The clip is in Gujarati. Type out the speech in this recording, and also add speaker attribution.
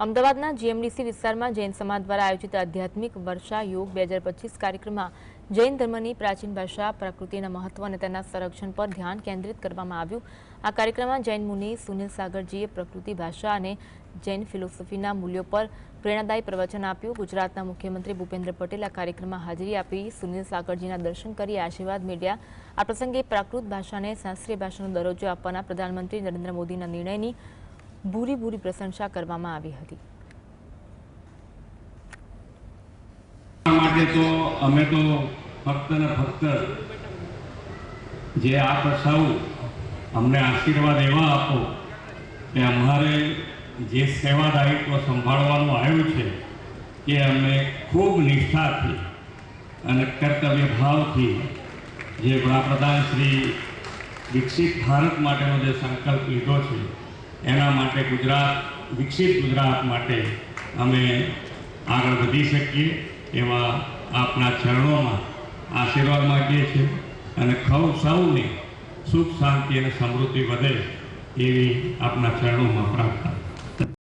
Speaker 1: અમદાવાદના જીએમડીસી વિસ્તારમાં જૈન સમાજ દ્વારા આયોજિત આધ્યાત્મિક વર્ષા યોગ બે હજાર પચીસ કાર્યક્રમમાં જૈન ધર્મની પ્રાચીન ભાષા, પ્રકૃતિના મહત્વ અને તેના સંરક્ષણ પર ધ્યાન કેન્દ્રિત કરવામાં આવ્યું. આ કાર્યક્રમમાં જૈન મુનિ સુનિલ સાગરજીએ પ્રકૃતિ ભાષા અને જૈન ફિલોસોફીના મૂલ્યો પર પ્રેરણાદાયી પ્રવચન આપ્યું. ગુજરાતના મુખ્યમંત્રી ભૂપેન્દ્ર પટેલ આ કાર્યક્રમમાં હાજરી આપી સુનિલ સાગરજીના દર્શન કરી આશીર્વાદ મેળવ્યા. આ પ્રસંગે પ્રાકૃત ભાષાને શાસ્ત્રીય ભાષાનો દરજ્જો આપવાના પ્રધાનમંત્રી નરેન્દ્ર મોદીના નિર્ણયની ભૂરી ભૂરી પ્રશંસા કરવામાં આવી હતી.
Speaker 2: માટે તો અમે તો ફક્ત ને ફક્ત જે આ સૌ અમને આશીર્વાદ એવા આપો કે અમારે જે સેવા દાયિત્વ સંભાળવાનું આવ્યું છે એ અમે ખૂબ નિષ્ઠાથી અને કર્તવ્ય ભાવથી જે વડાપ્રધાન શ્રી વિકસિત ભારત માટેનો જે સંકલ્પ લીધો છે એના માટે ગુજરાત, વિકસિત ગુજરાત માટે અમે આગળ વધી શકીએ એવા આપના ચરણોમાં આશીર્વાદ માગીએ છીએ અને ખૌ સૌને સુખ, શાંતિ અને સમૃદ્ધિ વધે એવી આપના ચરણોમાં પ્રાર્થના